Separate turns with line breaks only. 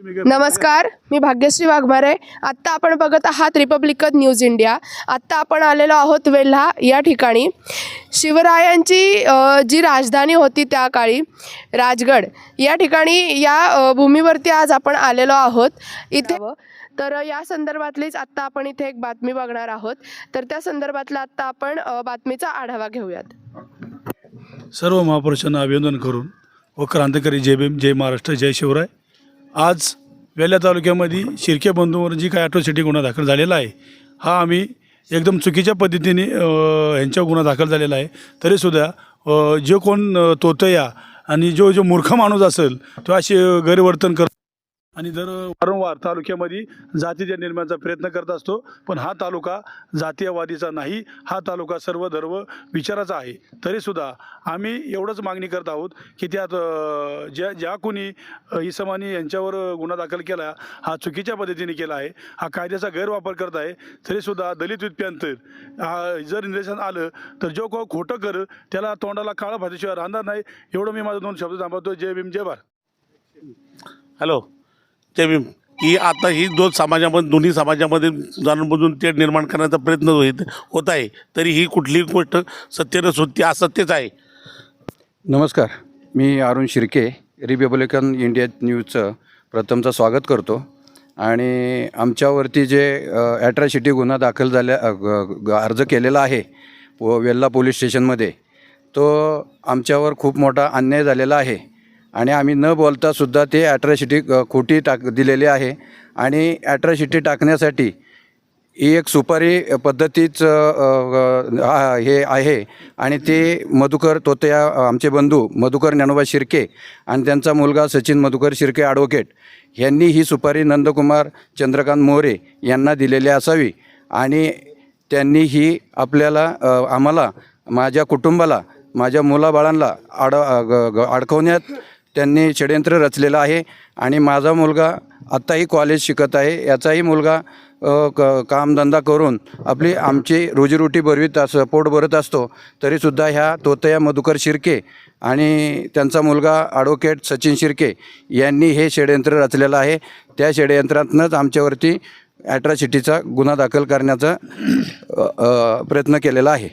नमस्कार मी भाग्यश्री वाघमारे. आत्ता आपण बघत आहात रिपब्लिकन न्यूज इंडिया आत्ता आपण आलेलो आहोत वेल्हा या ठिकाणी. शिवरायांची जी राजधानी होती त्या काळी राजगड या ठिकाणी या भूमीवरती आज आपण आलेलो आहोत. इथे तर या संदर्भातलीच आत्ता आपण इथे एक बातमी बघणार आहोत. तर त्या संदर्भातला आत्ता आपण बातमीचा आढावा घेऊयात.
सर्व महापुरुषांना अभिनंदन करून व क्रांतिकारी जय भीम जय महाराष्ट्र जय शिवराय. आज वेल्हा तालुक्यामध्ये शिर्के बंधूंवर जी काय ॲट्रॉसिटी गुन्हा दाखल झालेला आहे हा आम्ही एकदम चुकीच्या पद्धतीने ह्यांच्या ह्यांच्यावर गुन्हा दाखल झालेला आहे. तरीसुद्धा जे कोण तोतया आणि जो जो मूर्ख माणूस असेल तो असे गैरवर्तन कर आणि जर वारंवार तालुक्यामध्ये जातीय निर्माणाचा प्रयत्न करत असतो पण हा तालुका जातीयवादीचा नाही हा तालुका सर्व धर्म विचाराचा आहे. तरीसुद्धा आम्ही एवढंच मागणी करत आहोत की त्यात ज्या ज्या कोणी इसमानी यांच्यावर गुन्हा दाखल केला हा चुकीच्या पद्धतीने केला आहे हा कायद्याचा गैरवापर करत आहे तरीसुद्धा दलित उत्प्यांतर हा जर निदर्शन आलं तर जो को खोटं कर त्याला तोंडाला काळं भाजीशिवाय राहणार नाही एवढं मी माझं दोन शब्द थांबवतो जय भीम जय भारत.
हॅलो. ते की आता ही दोन समाजामध्ये दोन्ही समाजामध्ये जाणूनबुजून ते निर्माण करण्याचा प्रयत्न होत होत आहे. तरी ही कुठलीही गोष्ट सत्य नसून ती असत्यच आहे.
नमस्कार. मी अरुण शिर्के रिपब्लिकन इंडिया न्यूजचं प्रथमचं स्वागत करतो. आणि आमच्यावरती जे ॲट्रॅसिटी गुन्हा दाखल झाल्या ग- ग- अर्ज केलेला आहे व वेल्ला पोलीस स्टेशनमध्ये तो आमच्यावर खूप मोठा अन्याय झालेला आहे. आणि आम्ही न बोलतासुद्धा ते ॲट्रॉसिटी खोटी टाक दिलेली आहे. आणि ॲट्रॉसिटी टाकण्यासाठी ही एक सुपारी पद्धतीच हे आहे. आणि ते मधुकर तोतया आमचे बंधू मधुकर ज्ञानोबा शिर्के आणि त्यांचा मुलगा सचिन मधुकर शिर्के ॲडव्होकेट यांनी ही सुपारी नंदकुमार चंद्रकांत मोरे यांना दिलेली असावी. आणि त्यांनी ही आपल्याला आम्हाला माझ्या कुटुंबाला माझ्या मुलाबाळांना आड अ, ग- अडकवण्यात त्यांनी षडयंत्र रचलेलं आहे आणि माझा मुलगा आत्ताही कॉलेज शिकत आहे. याचाही मुलगा क कामधंदा करून आपली आमची रोजीरोटी भरवीत असं पोट भरत असतो तरीसुद्धा ह्या तोतया मधुकर शिर्के आणि त्यांचा मुलगा ॲडव्होकेट सचिन शिर्के यांनी हे षडयंत्र रचलेलं आहे. त्या षडयंत्रातनंच आमच्यावरती ॲट्रॉसिटीचा गुन्हा दाखल करण्याचा प्रयत्न केलेला आहे.